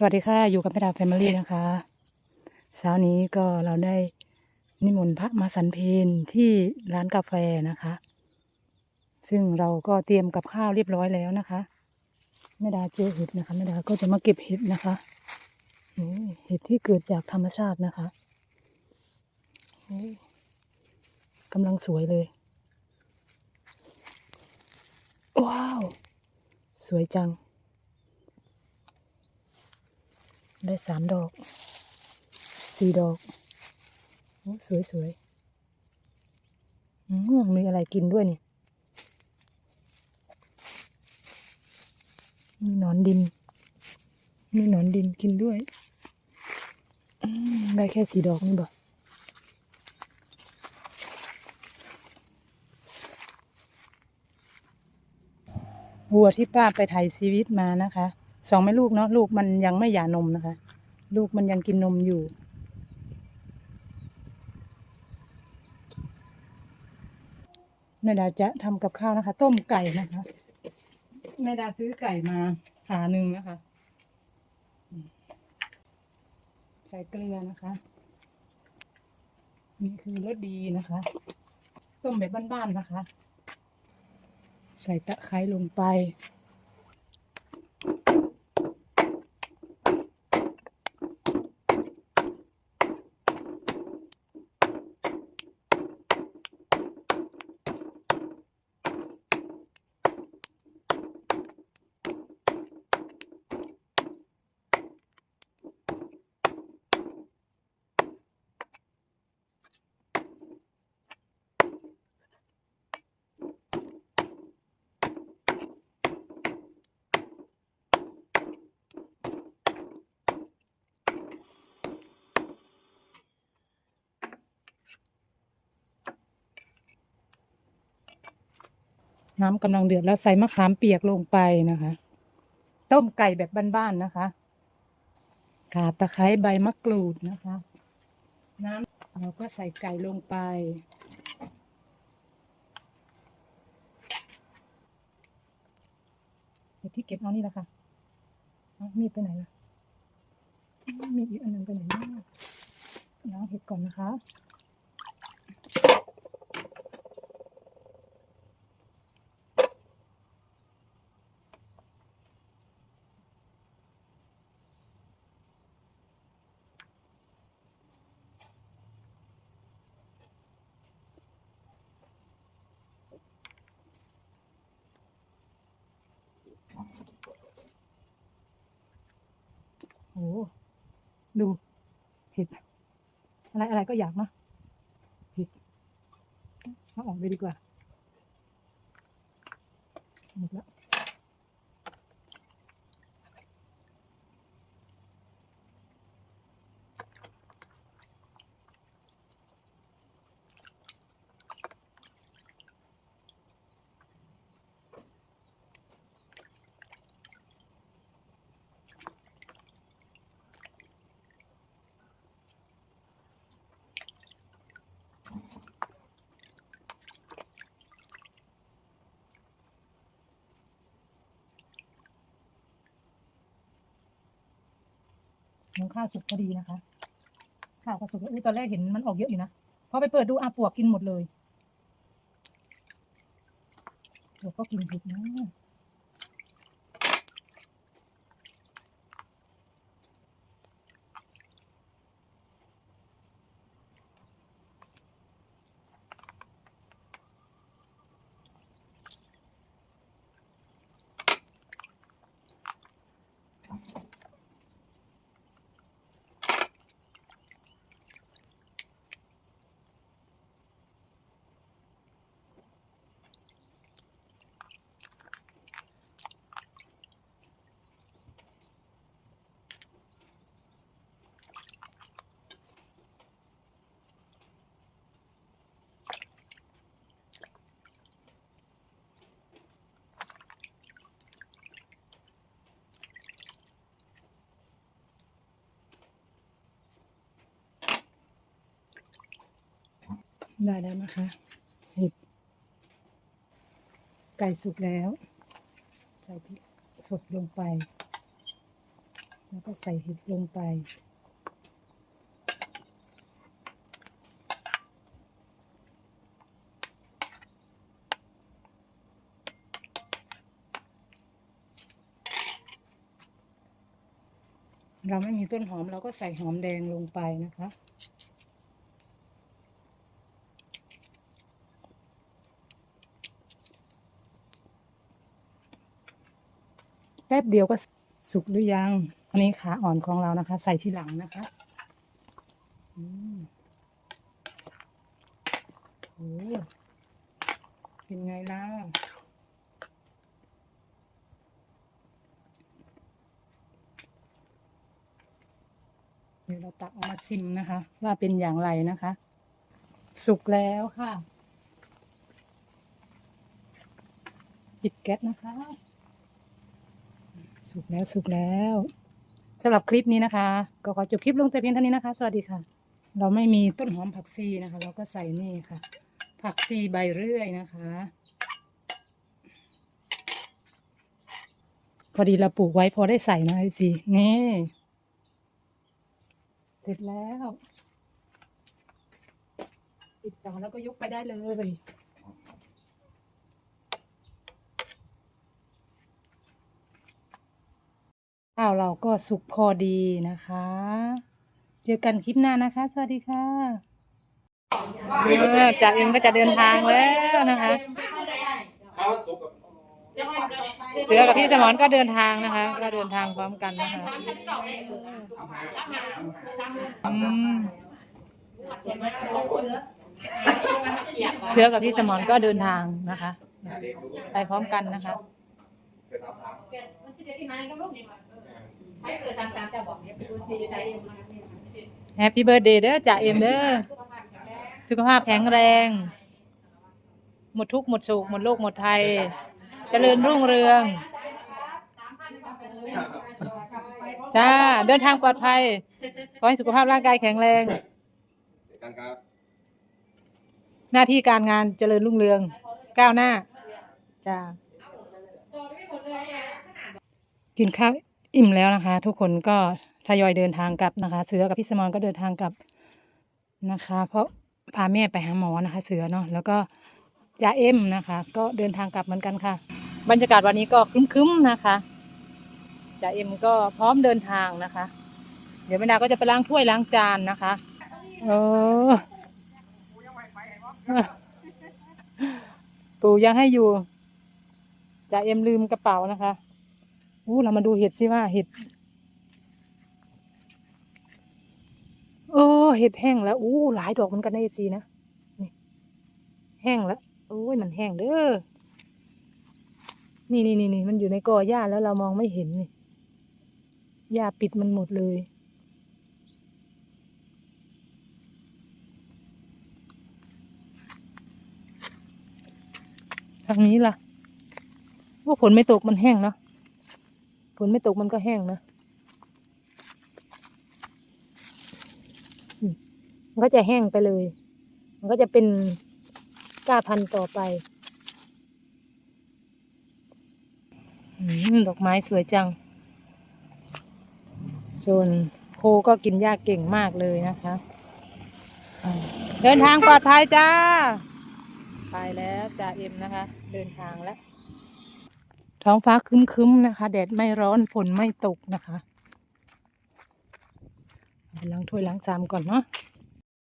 สวัสดีค่ะ อยู่กับแม่ดาแฟมิลี่นะคะ เช้านี้ก็เราได้นิมนต์พระมาสันเพนที่ร้านกาแฟนะคะ ซึ่งเราก็เตรียมกับข้าวเรียบร้อยแล้วนะคะแม่ดาเจอเห็ดนะคะแม่ดาก็จะมาเก็บเห็ดนะคะนี่เห็ดที่เกิดจากธรรมชาตินะคะนี่กำลังสวยเลย ว้าว สวยจัง ได้สามดอกสี่ดอกโอ้สวยสวยมมีอะไรกินด้วยนี่มีหนอนดิน มีหนอนดินกินด้วยได้แค่สี่ดอกนี่บ่วัวที่ป้าไปไถ่ายชีวิตมานะคะ สองแม่ลูกเนาะลูกมันยังไม่หย่านมนะคะ ลูกมันยังกินนมอยู่ แม่ดาจะทำกับข้าวนะคะ ต้มไก่นะคะแม่ดาซื้อไก่มาขาหนึ่งนะคะ ใส่เกลือนะคะ นี่คือรสดีนะคะ ต้มแบบบ้านๆนะคะ ใส่ตะไคร้ลงไป น้ำกำลังเดือดแล้วใส่มะขามเปียกลงไปนะคะ ต้มไก่แบบบ้านๆนะคะข่าตะไคร้ใบมะกรูดนะคะ น้ำเราก็ใส่ไก่ลงไปเดี๋ยวที่เก็บเอานี่แหละค่ะเอมีดไปไหนล่ะมีอีกอันหนึงไปไหนนะล้างเห็ดก่อนนะคะ โอ้โหดูเห็ดอะไรอะไรก็อยากเนาะเห็ดเอาออกเลยดีกว่าหมดแล้ว หมูข้าวสุกพอดีนะคะ ข้าวก็สุกแล้วอุ๊ยตอนแรกเห็นมันออกเยอะอยู่นะ พอไปเปิดดูอาปวกกินหมดเลยปวกก็กินผิดนะ ได้แล้วนะคะเห็ดไก่สุกแล้ว ใส่พริกสดลงไป แล้วก็ใส่เห็ดลงไป เราไม่มีต้นหอมเราก็ใส่หอมแดงลงไปนะคะ แป๊บเดียวก็สุกหรือยัง อันนี้ขาอ่อนของเรานะคะ ใส่ทีหลังนะคะอืมโอ้เป็นไงล่ะเดี๋ยวเราตักออกมาชิมนะคะ ว่าเป็นอย่างไรนะคะ สุกแล้วค่ะ ปิดแก๊สนะคะ สุกแล้วสุกแล้วสำหรับคลิปนี้นะคะ ก็ขอจบคลิปลงแต่เพียงเท่านี้นะคะ สวัสดีค่ะ เราไม่มีต้นหอมผักชีนะคะ เราก็ใส่นี่ค่ะ ผักชีใบเรื่อยนะคะ พอดีเราปลูกไว้พอได้ใส่นะพี่จีนี่ เสร็จแล้วปิดเตาแล้วก็ยกไปได้เลย ข้าวเราก็สุกพอดีนะคะ เจอกันคลิปหน้านะคะ สวัสดีค่ะเออจ่าเอ็มก็จะเดินทางแล้วนะคะถ้าว่าสุกกับเสือกับพี่สมรก็เดินทางนะคะ ก็เดินทางพร้อมกันนะคะอืมเสือกับพี่สมรก็เดินทางนะคะเด็กดูไปพร้อมกันนะคะเกิดสามสาม ให้เกิดสามสามจะบอกให้เป็นคนดีใจแฮปปี้เบิร์ดเดย์เด้อจ่าเอ็มเด้อสุขภาพแข็งแรงหมดทุกข์หมดโศกหมดโลกหมดภัยเจริญรุ่งเรืองจ้า เดินทางปลอดภัย ขอให้สุขภาพร่างกายแข็งแรง เด็กกันครับ หน้าที่การงานเจริญรุ่งเรือง ก้าวหน้า จ้า กินข้าว อิ่มแล้วนะคะ ทุกคนก็ทยอยเดินทางกลับนะคะ เสือกับพี่สมรก็เดินทางกลับนะคะ เพราะพาแม่ไปหาหมอนะคะ เสือเนาะแล้วก็จ่าเอ็มนะคะ ก็เดินทางกลับเหมือนกันค่ะ บรรยากาศวันนี้ก็คึ้มๆนะคะจ่าเอ็มก็พร้อมเดินทางนะคะ เดี๋ยวแม่ดาก็จะไปล้างถ้วยล้างจานนะคะโอ้ปู่ยังให้อยู่จ่าเอ็มลืมกระเป๋านะคะ อู้เรามาดูเห็ดสิว่าเห็ด โอ้เห็ดแห้งแล้วอู้หลายดอกเหมือนกันนะเอฟซีนะนี่แห้งแล้วโอ้ยมันแห้งเด้อนี่นี่นี่นี่มันอยู่ในกอหญ้าแล้วเรามองไม่เห็นนี่หญ้าปิดมันหมดเลย ทางนี้ล่ะ ว่าฝนไม่ตกมันแห้งเนาะ ฝนไม่ตกมันก็แห้งนะมันก็จะแห้งไปเลย มันก็จะเป็นก้าพันธุ์ต่อไปอดอกไม้สวยจัง ส่วนโคก็กินหญ้าเก่งมากเลยนะคะ เดินทางปลอดภัยจ้า ไปแล้วจ่าเอ็มนะคะ เดินทางแล้ว ท้องฟ้าคึ้มๆนะคะ แดดไม่ร้อนฝนไม่ตกนะคะไปล้างถ้วยล้างจามก่อนเนาะ